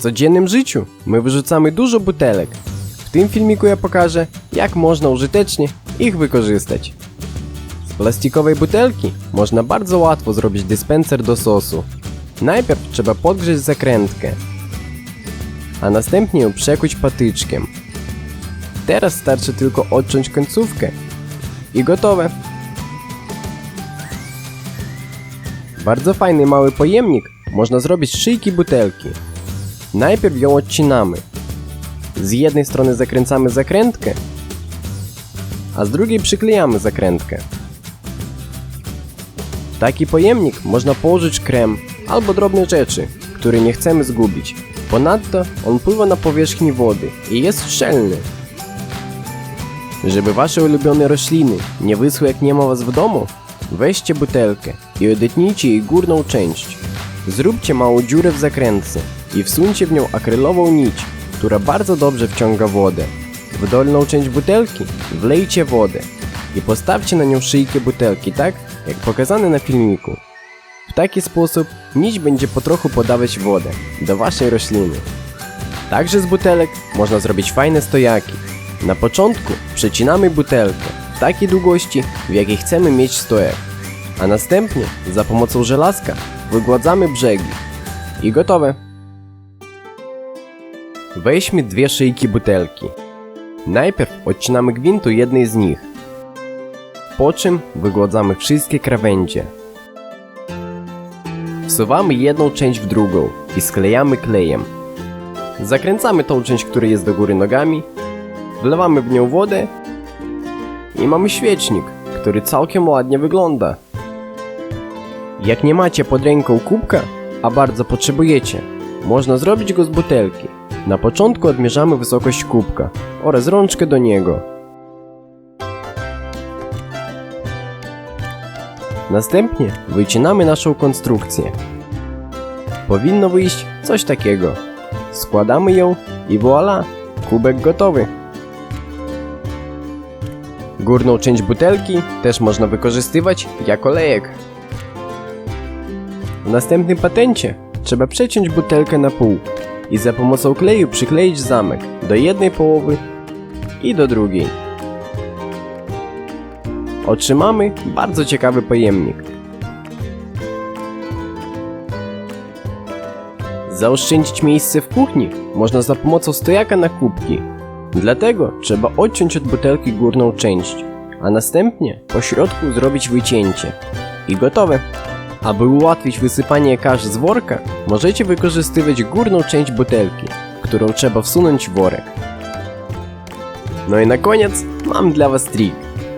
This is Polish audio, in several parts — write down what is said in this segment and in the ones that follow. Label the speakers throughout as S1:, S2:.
S1: codziennym życiu my wyrzucamy dużo butelek. W tym filmiku ja pokażę, jak można użytecznie ich wykorzystać. Z plastikowej butelki można bardzo łatwo zrobić dyspenser do sosu. Najpierw trzeba podgrzeć zakrętkę, a następnie ją przekuć patyczkiem. Teraz starczy tylko odciąć końcówkę i gotowe. Bardzo fajny mały pojemnik można zrobić szyjki butelki. Najpierw ją odcinamy. Z jednej strony zakręcamy zakrętkę, a z drugiej przyklejamy zakrętkę. W taki pojemnik można położyć krem albo drobne rzeczy, które nie chcemy zgubić. Ponadto on pływa na powierzchni wody i jest szczelny. Żeby wasze ulubione rośliny nie wyschły jak nie ma was w domu, weźcie butelkę i odetnijcie jej górną część. Zróbcie małą dziurę w zakrętce i wsuńcie w nią akrylową nić, która bardzo dobrze wciąga wodę. W dolną część butelki wlejcie wodę i postawcie na nią szyjkę butelki tak, jak pokazane na filmiku. W taki sposób nić będzie po trochu podawać wodę do waszej rośliny. Także z butelek można zrobić fajne stojaki. Na początku przecinamy butelkę w takiej długości, w jakiej chcemy mieć stojak, a następnie za pomocą żelazka wygładzamy brzegi. I gotowe. Weźmy dwie szyjki butelki. Najpierw odcinamy gwintu jednej z nich, po czym wygładzamy wszystkie krawędzie. Wsuwamy jedną część w drugą i sklejamy klejem. Zakręcamy tą część, która jest do góry nogami, wlewamy w nią wodę i mamy świecznik, który całkiem ładnie wygląda. Jak nie macie pod ręką kubka, a bardzo potrzebujecie, można zrobić go z butelki. Na początku odmierzamy wysokość kubka oraz rączkę do niego. Następnie wycinamy naszą konstrukcję. Powinno wyjść coś takiego. Składamy ją i voilà, kubek gotowy. Górną część butelki też można wykorzystywać jako lejek. W następnym patencie trzeba przeciąć butelkę na pół i za pomocą kleju przykleić zamek do jednej połowy i do drugiej. Otrzymamy bardzo ciekawy pojemnik. Zaoszczędzić miejsce w kuchni można za pomocą stojaka na kubki. Dlatego trzeba odciąć od butelki górną część, a następnie po środku zrobić wycięcie. I gotowe. Aby ułatwić wysypanie kasz z worka, możecie wykorzystywać górną część butelki, którą trzeba wsunąć w worek. No i na koniec mam dla Was trik.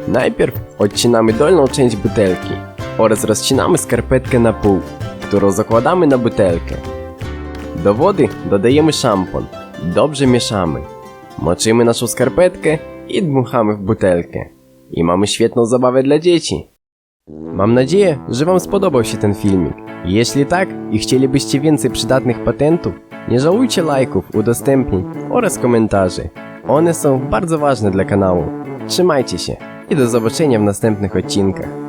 S1: Najpierw odcinamy dolną część butelki oraz rozcinamy skarpetkę na pół, którą zakładamy na butelkę. Do wody dodajemy szampon, dobrze mieszamy. Moczymy naszą skarpetkę i dmuchamy w butelkę. I mamy świetną zabawę dla dzieci. Mam nadzieję, że Wam spodobał się ten filmik. Jeśli tak i chcielibyście więcej przydatnych patentów, nie żałujcie lajków, udostępnień oraz komentarzy. One są bardzo ważne dla kanału. Trzymajcie się i do zobaczenia w następnych odcinkach.